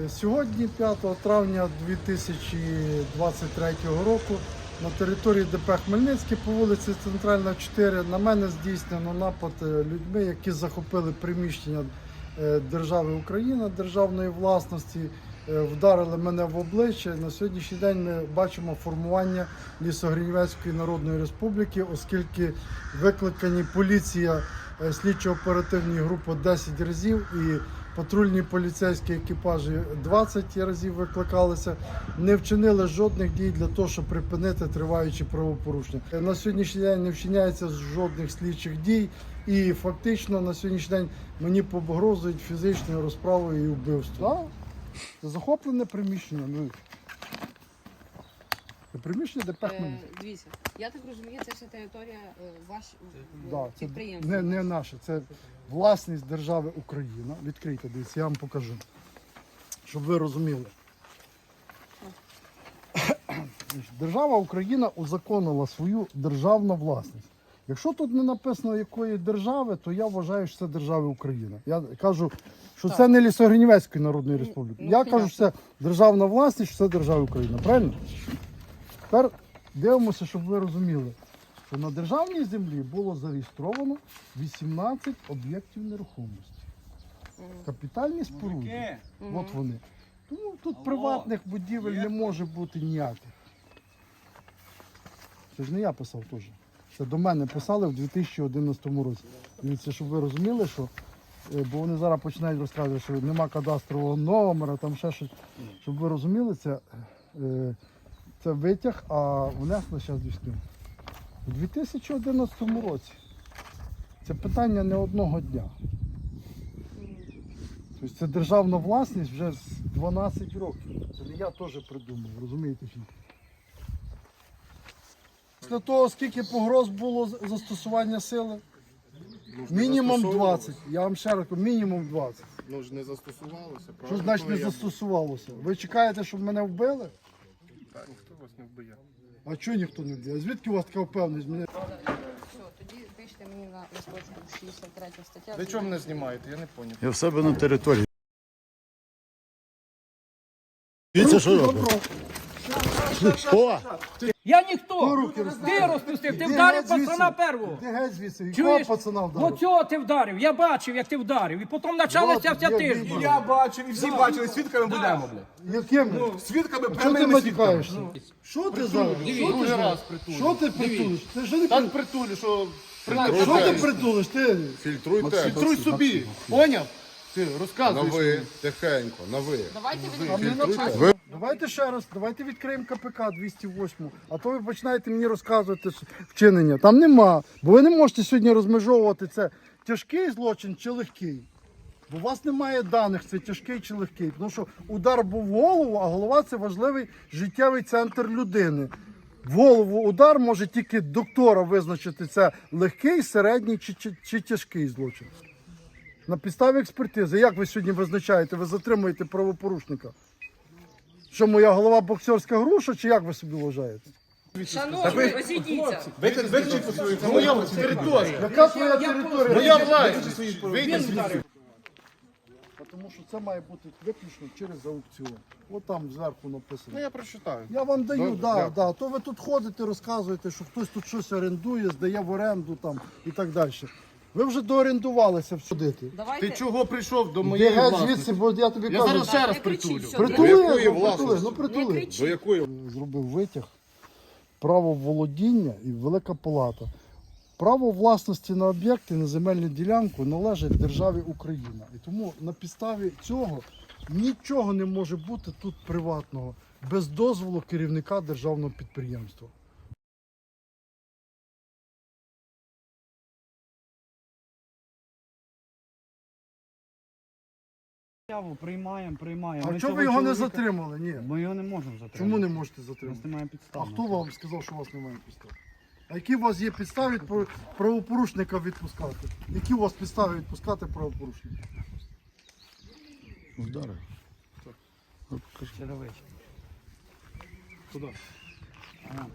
Е, Сьогодні, 5 травня 2023 року, на території ДП Хмельницький по вулиці Центральна 4 на мене здійснено напад е, людьми, які захопили приміщення е, держави Україна, державної власності, вдарили мене в обличчя. На сьогоднішній день ми бачимо формування Лісогринівецької Народної Республіки, оскільки викликані поліція слідчо-оперативні групи 10 разів і патрульні поліцейські екіпажі 20 разів викликалися, не вчинили жодних дій для того, щоб припинити триваючі правопорушення. На сьогоднішній день не вчиняється жодних слідчих дій, і фактично на сьогоднішній день мені погрозують фізичною розправою і вбивством. Захоплене приміщення. Ну, це приміщення ДП Е, Хмельницький. дивіться, я так розумію, це вся територія е, ваш е, Да, це підприємства. не, не наше, це власність держави Україна. Відкрийте, дивіться, я вам покажу. Щоб ви розуміли. Держава Україна узаконила свою державну власність. Якщо тут не написано якої держави, то я вважаю, що це держава Україна. Я кажу, що це не Лісогринівецької Народної Республіки. ну, Я кажу, що це державна власність, що це держава Україна. Правильно? Тепер дивимося, щоб ви розуміли, що на державній землі було зареєстровано 18 об'єктів нерухомості. Капітальні споруди. От вони. Тому тут приватних будівель не може бути ніяких. Це ж не я писав теж. Це до мене писали в 2011 році. Дивіться, щоб ви розуміли, що е, бо вони зараз починають розказувати, що нема кадастрового номера, там ще щось. Щоб ви розуміли, це, е, це витяг, а внесли зараз військовим. У 2011 році. Це питання не одного дня. Тобто це державна власність вже з 12 років. Це не я теж придумав, розумієте? Після того, скільки погроз було застосування сили? Мінімум 20. Я вам ще раз кажу, мінімум 20. Ну ж не застосувалося. Що значить не застосувалося? Ви чекаєте, щоб мене вбили? Ніхто вас не вбиє. А чого ніхто не вб'є? А Звідки у вас така впевненість? Мене- Все, тоді пишете мені на листочку 63 стаття. Ви чого мене знімаєте? Я не поняв. Я в себе на території. Дивіться, що робить. О! Я ніхто. Ти розпустив, ти вдарив пацана первого. Ти геть звідси, якого Чуєш? пацана Ну вдарив? цього ти вдарив. Я бачив, як ти вдарив. І потім почалася вся тижня. Я бачив і всі бачили, свідками будемо, блядь. Яким? Свідками Чого ти прямими свідками. Що ти зараз? Що ти зараз? Що притулиш? Ти що не Так притулю, що Що ти притулиш? Ти фільтруйте. Фільтруй собі. Поняв? Ти На розказуєш. ви, тихенько, на ви. Давайте А на Ви Давайте ще раз, давайте відкриємо КПК 208, а то ви починаєте мені розказувати с- вчинення. Там нема, бо ви не можете сьогодні розмежовувати це тяжкий злочин чи легкий. Бо у вас немає даних, це тяжкий чи легкий. Тому що удар був в голову, а голова це важливий життєвий центр людини. В голову удар може тільки доктора визначити це легкий, середній чи, чи, чи тяжкий злочин. На підставі експертизи, як ви сьогодні визначаєте, ви затримуєте правопорушника? Що моя голова боксерська груша, чи як ви собі вважаєте? Шановні, розійдіться. По своїй Моя територія. Яка твоя територія? Моя власть. Звідси. Тому що це має бути виключно через аукціон. От там зверху Ну написано. я прочитаю. Я вам даю, Добре, да, дякую. да. То ви тут ходите, розказуєте, що хтось тут щось орендує, здає в оренду там і так далі. Ви вже доорендувалися всюди. Давайте. Ти чого прийшов до моєї власності? звідси, бо я тобі Я кажу. зараз ще раз Не кричіть, притулю. все, Притули, До якої ну, притули, власності? ну притули. кричіть. до якої зробив витяг. Право володіння і велика палата. Право власності на об'єкти на земельну ділянку належить державі Україна. І тому на підставі цього нічого не може бути тут приватного без дозволу керівника державного підприємства. Заяву приймаємо, приймаємо. А Ми чого ви його не чоловіка- затримали? Ні. Ми його не можемо затримати. Чому не можете У нас затримати? немає А підстав. хто вам сказав, що у вас немає підстав? А які у вас є підстави про- правопорушника відпускати? Які у вас підстави відпускати правопорушника? Вдарив. Ще. Куди? Ага.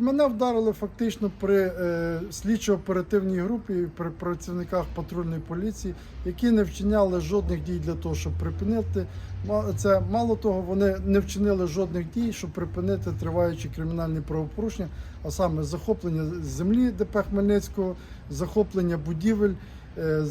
Мене вдарили фактично при е, слідчо-оперативній групі, при працівниках патрульної поліції, які не вчиняли жодних дій для того, щоб припинити це. Мало того, вони не вчинили жодних дій, щоб припинити триваючі кримінальні правопорушення, а саме захоплення землі ДП Хмельницького, захоплення будівель. Е,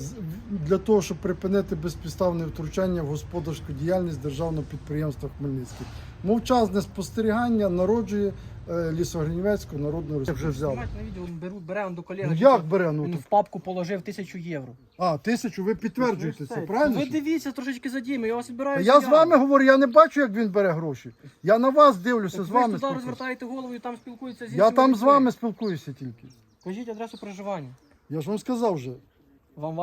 Для того, щоб припинити безпідставне втручання в господарську діяльність державного підприємства Хмельницький. Мовчазне спостерігання народжує е, Лісогринівецького народного республіки. Вже взяли. На відео, беру, бере он до колеги. Ну як бере? Ну, Він в папку положив тисячу євро. А, тисячу, ви підтверджуєте це, правильно? Ви дивіться трошечки за діями, я вас відбираю. Я з вами говорю, я не бачу, як він бере гроші. Я на вас дивлюся, Так з ви вами туди розвертаєте голову і там спілкуються з Я там з вами спілкуюся тільки. Кажіть адресу проживання. Я ж вам сказав вже. Вам